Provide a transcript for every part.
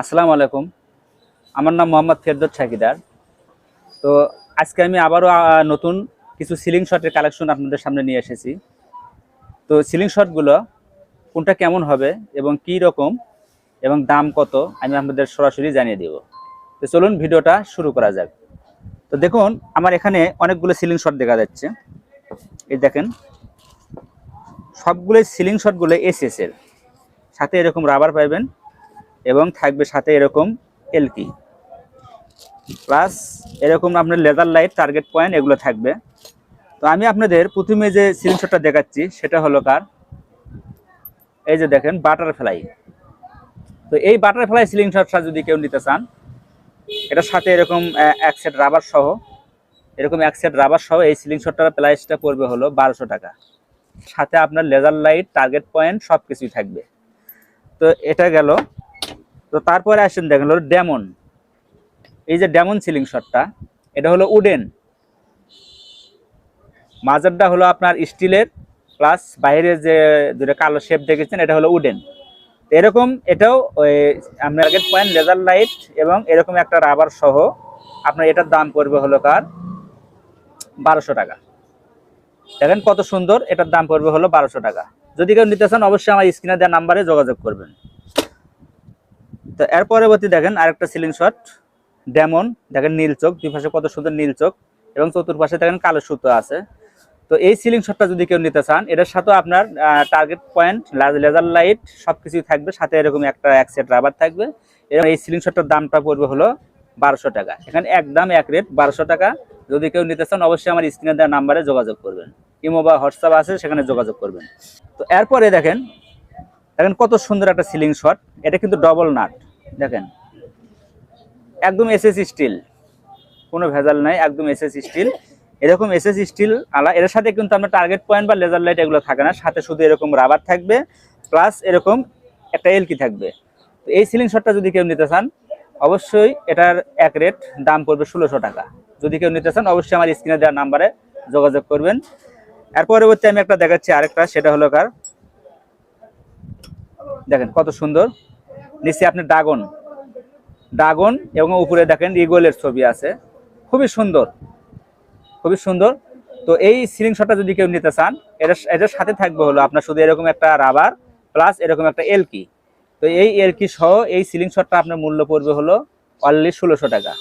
আসসালামু আলাইকুম। আমার নাম মোহাম্মদ ফেরদৌস ছাকিদার তো আজকে আমি আবারও নতুন কিছু সিলিং শটের কালেকশন আপনাদের সামনে নিয়ে এসেছি। তো সিলিং শটগুলো কোনটা কেমন হবে এবং কি রকম এবং দাম কত, আমি আপনাদের সরাসরি জানিয়ে দেব। তো চলুন ভিডিওটা শুরু করা যাক। তো দেখুন, আমার এখানে অনেকগুলো সিলিং শট দেখা যাচ্ছে। এই দেখেন সবগুলো সিলিং শটগুলো এসএস এর। সাথে এরকম রাবার পাইবেন। এবং থাকবে সাথে এরকম এলকি প্লাস এরকম আপনার লেজার লাইট টার্গেট পয়েন্ট এগুলো থাকবে। তো আমি আপনাদের প্রথমে যে সিলিং শটটা দেখাচ্ছি, সেটা হলো কার? এই যে দেখেন বাটারফ্লাই তো এই বাটারফ্লাই সিলিং শটটা যদি কেউ নিতে চান, এটার সাথে এরকম এক সেট রাবার সহ, এরকম এক সেট রাবার সহ এই সিলিং শটটার প্রাইসটা পড়বে হলো বারোশো টাকা। সাথে আপনার লেজার লাইট টার্গেট পয়েন্ট সব কিছুই থাকবে। তো এটা গেল তো তারপরে আসেন দেখেন, হলো ডেমন এই যে ডেমন সিলিং শটটা এটা হলো উডেন মাজারটা হলো আপনার স্টিলের প্লাস বাইরে যে দুটো কালো শেপ দেখেছেন, এটা হলো উডেন এরকম এটাও ওই টার্গেট পয়েন্ট লেজার লাইট এবং এরকম একটা রাবার সহ আপনার এটার দাম পড়বে হলো কার? বারোশো টাকা। দেখেন কত সুন্দর, এটার দাম পড়বে হলো বারোশো টাকা। যদি কেউ নিতে চান, অবশ্যই আমার স্ক্রিনে দেওয়া নাম্বারে যোগাযোগ করবেন। তো এর পরবর্তী দেখেন আরেকটা সিলিং শট ডেমন দেখেন নীল চোখ, দুই পাশে কত সুন্দর নীল চোখ, এবং চতুর্পাশে দেখেন কালো সুতো আছে। তো এই সিলিং শটটা যদি কেউ নিতে চান, এটার সাথে আপনার টার্গেট পয়েন্ট লেজার লাইট সব কিছুই থাকবে, সাথে এরকম একটা এক সেট রাবার থাকবে। এবং এই সিলিং শটটার দামটা পড়বে হলো বারোশো টাকা। এখানে একদম এক রেট বারোশো টাকা। যদি কেউ নিতে চান, অবশ্যই আমার স্ক্রিনে দেওয়া নাম্বারে যোগাযোগ করবেন। ইমো বা হোয়াটসঅ্যাপ আছে, সেখানে যোগাযোগ করবেন। তো এরপরে দেখেন দেখেন কত সুন্দর একটা সিলিং শট এটা কিন্তু ডবল নাট দেখেন। একদম এসএস স্টিল কোনো ভেজাল নাই, একদম এসএস স্টিল এরকম এসএস স্টিল আলা, এর সাথে কিন্তু আপনার টার্গেট পয়েন্ট বা লেজার লাইট এগুলো থাকে না, সাথে শুধু এরকম রাবার থাকবে প্লাস এরকম একটা এলকি থাকবে। তো এই সিলিং শটটা যদি কেউ নিতে চান, অবশ্যই এটার এক রেট দাম পড়বে ষোলোশো টাকা। যদি কেউ নিতে চান, অবশ্যই আমার স্ক্রিনে দেওয়া নাম্বারে যোগাযোগ করবেন। এর পরবর্তী আমি একটা দেখাচ্ছি আরেকটা, সেটা হলো কার? দেখেন কত সুন্দর। নিচে আপনি ড্রাগন। ড্রাগন এবং উপরে দেখেন ইগলের ছবি আছে। খুবই সুন্দর। খুবই সুন্দর। তো এই সিলিং শটটা যদি কেউ নিতে চান, এটা এটার সাথে থাকবে হলো আপনার শুধু এরকম একটা রাবার প্লাস এরকম একটা এলকি তো এই এলকি সহ এই সিলিং শটটা আপনার মূল্য পড়বে হলো অনলি ষোলোশো টাকা।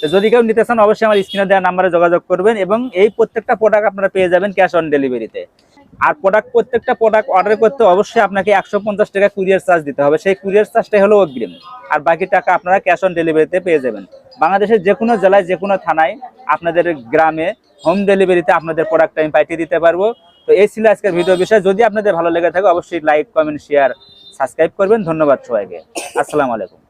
তো যদি কেউ নিতে চান, অবশ্যই আমার স্ক্রিনে দেওয়া নাম্বারে যোগাযোগ করবেন এবং এই প্রত্যেকটা প্রোডাক্ট আপনারা পেয়ে যাবেন ক্যাশ অন ডেলিভারিতে আর প্রোডাক্ট প্রত্যেকটা প্রোডাক্ট অর্ডার করতে অবশ্যই আপনাকে একশো পঞ্চাশ টাকা কুরিয়ার চার্জ দিতে হবে। সেই কুরিয়ার চার্জটাই হলো অগ্রিম। আর বাকি টাকা আপনারা ক্যাশ অন ডেলিভারিতে পেয়ে যাবেন। বাংলাদেশের যে কোনো জেলায় যে কোনো থানায় আপনাদের গ্রামে হোম ডেলিভারিতে আপনাদের প্রোডাক্ট আমি পাঠিয়ে দিতে পারব। তো এই ছিল আজকের ভিডিও বিষয়। যদি আপনাদের ভালো লেগে থাকে, অবশ্যই লাইক কমেন্ট শেয়ার সাবস্ক্রাইব করবেন। ধন্যবাদ সবাইকে। আসসালামু আলাইকুম।